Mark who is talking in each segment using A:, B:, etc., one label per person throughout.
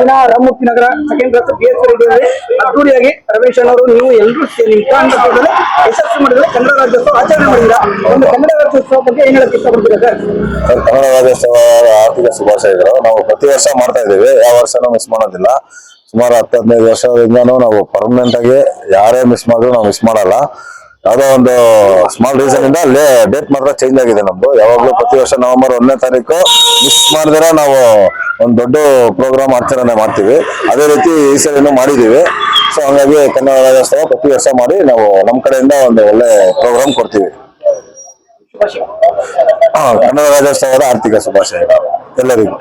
A: ದಿನ Ramamurthy Nagar second class B S Reddy ಅವರೇ ಅದ್ದೂರಿಯಾಗಿ ರಮೇಶ್ ಅವರು ನೀವು ಎಲ್ಲರೂ ಸೇರಿ ನಿಂತ್ಕೊಂಡ್ರೆ ಯಶಸ್ಸು ಮಾಡಿದ್ರೆ ಕನ್ನಡ ರಾಜ್ಯೋತ್ಸವ ಆಚರಣೆ ಮಾಡಿದ್ರ ಒಂದು ಕನ್ನಡ ರಾಜ್ಯೋತ್ಸವ ಬಗ್ಗೆ ಏನ್ ಹೇಳಕ್ ಇಷ್ಟಪಡ್ತೀರಾ ಸರ್,
B: ಕನ್ನಡ ರಾಜ್ಯೋತ್ಸವ ಆರ್ಥಿಕ ಶುಭಾಶಯಗಳು ನಾವು ಪ್ರತಿ ವರ್ಷ ಮಾಡ್ತಾ ಇದ್ದೀವಿ. ಯಾವ ವರ್ಷನೂ ಮಿಸ್ ಮಾಡೋದಿಲ್ಲ. ಸುಮಾರು ಹತ್ತು ಹದಿನೈದು ವರ್ಷದಿಂದನೂ ನಾವು ಪರ್ಮನೆಂಟ್ ಆಗಿ ಯಾರೇ ಮಿಸ್ ಮಾಡಿದ್ರು ನಾವು ಮಿಸ್ ಮಾಡಲ್ಲ. ಯಾವ್ದೋ ಒಂದು ಸ್ಮಾಲ್ ರೀಸನ್ ಇಂದ ಅಲ್ಲೇ ಡೇಟ್ ಮಾತ್ರ ಚೇಂಜ್ ಆಗಿದೆ ನಮ್ದು. ಯಾವಾಗ್ಲೂ ಪ್ರತಿ ವರ್ಷ ನವೆಂಬರ್ ಒಂದನೇ ತಾರೀಕು ಮಿಸ್ ಮಾಡಿದ್ರೆ ನಾವು ಒಂದು ದೊಡ್ಡ ಪ್ರೋಗ್ರಾಮ್ ಆಚರಣೆ ಮಾಡ್ತೀವಿ. ಅದೇ ರೀತಿ ಈ ಸರಿನೂ ಮಾಡಿದೀವಿ. ಸೊ ಹಂಗಾಗಿ ಕನ್ನಡ ರಾಜ್ಯೋತ್ಸವ ಪ್ರತಿ ವರ್ಷ ಮಾಡಿ ನಾವು ನಮ್ಮ ಕಡೆಯಿಂದ ಒಂದು ಒಳ್ಳೆ ಪ್ರೋಗ್ರಾಮ್ ಕೊಡ್ತೀವಿ. ಕನ್ನಡ ರಾಜ್ಯೋತ್ಸವದ ಆರ್ಥಿಕ ಶುಭಾಶಯಗಳು. ಎಲ್ಲರಿಗೂ.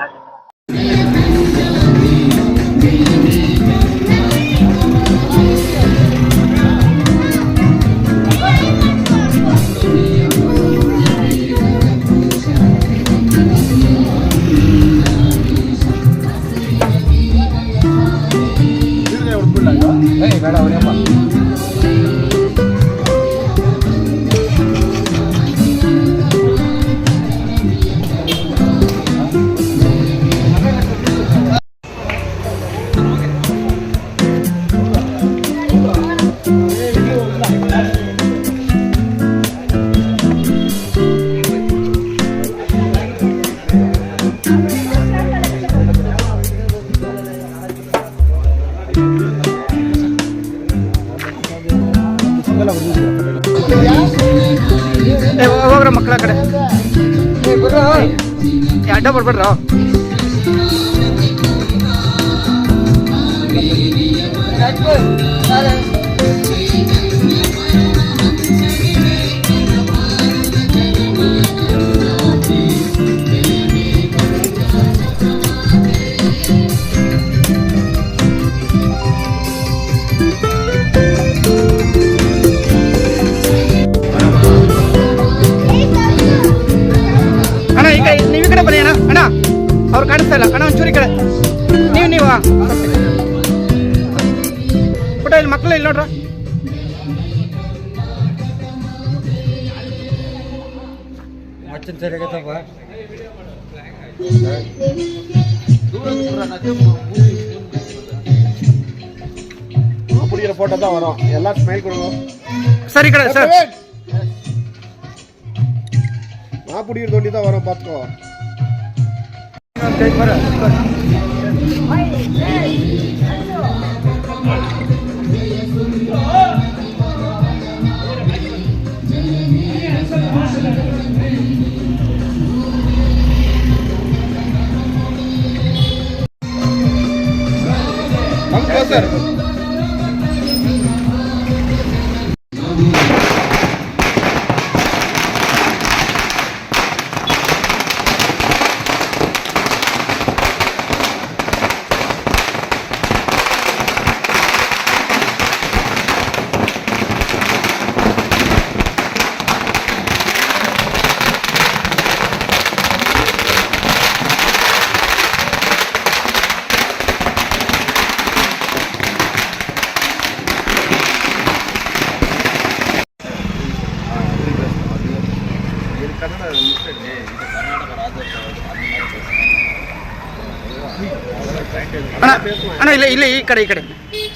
A: ಹೋಗ್ರ ಮಕ್ಕಳ ಕಡೆ. ಅಡ್ಡ ಬರ್ಬೇಡ್ರ. ಅಣ್ಣ ಅವ್ರು ಕಾಣಿಸ್ತಾ ಇಲ್ಲ ಅಣ್ಣ ಒಂಚೂರು ಈ ಕಡೆ ನೀವು ನೀವು ಪುಟ ಇಲ್ಲಿ ಮಕ್ಕಳು ಇಲ್ಲಿ ನೋಡ್ರ
C: பிடிக்கிற போட்டோ தான் வரும் எல்லாம் ஸ்மைல் கொடுங்க
A: ಸರ್ ಈ ಕಡೆ ಸರ್
C: நான் பிடிக்கிற தோண்டி தான் வரும் பார்த்துக்கோ Vamos, César. Closer.
A: ಅಣ್ಣ ಅಣ್ಣ ಇಲ್ಲ ಇಲ್ಲ ಈ ಕಡೆ ಈ ಕಡೆ.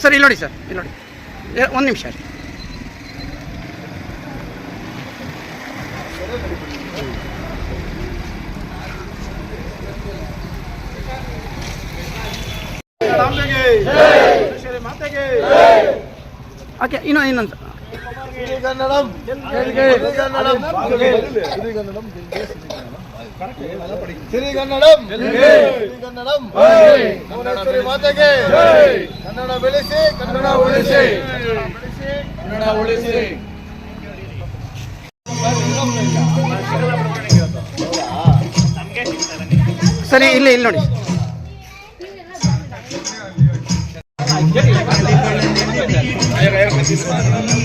A: ಸರ್ ಇಲ್ಲಿ ನೋಡಿ ಸರ್ ಇಲ್ಲಿ ನೋಡಿ. ಒಂದು ನಿಮಿಷ ರೀ ಓಕೆ ಇನ್ನೊಂದು ಇನ್ನೊಂದು
C: கன்னடம் கன்னடம் கன்னடம் சிறி கன்னடம் கன்னடம் கன்னட மாதகே கன்னட வெளிசி. கன்னட ஒளிசி கன்னட ஒளிசி
A: ಸರಿ ಇಲ್ಲಿ ಇಲ್ಲಿ ನೋಡಿ.
D: ಯಾರು ಯಾರು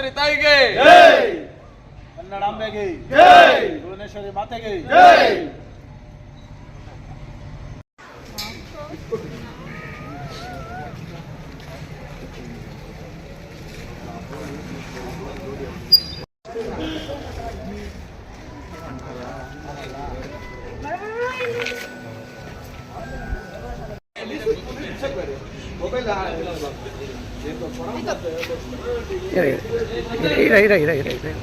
D: ಭುವನೇಶ್ವರಿ ತಾಯಿಗೆ. ಕನ್ನಡಾಂಬೆಗೆ. ಭುವನೇಶ್ವರಿ ಮಾತೆಗೆ.
E: ಇರ ಇರ ಇರ ಇರ ಇರ ಇರ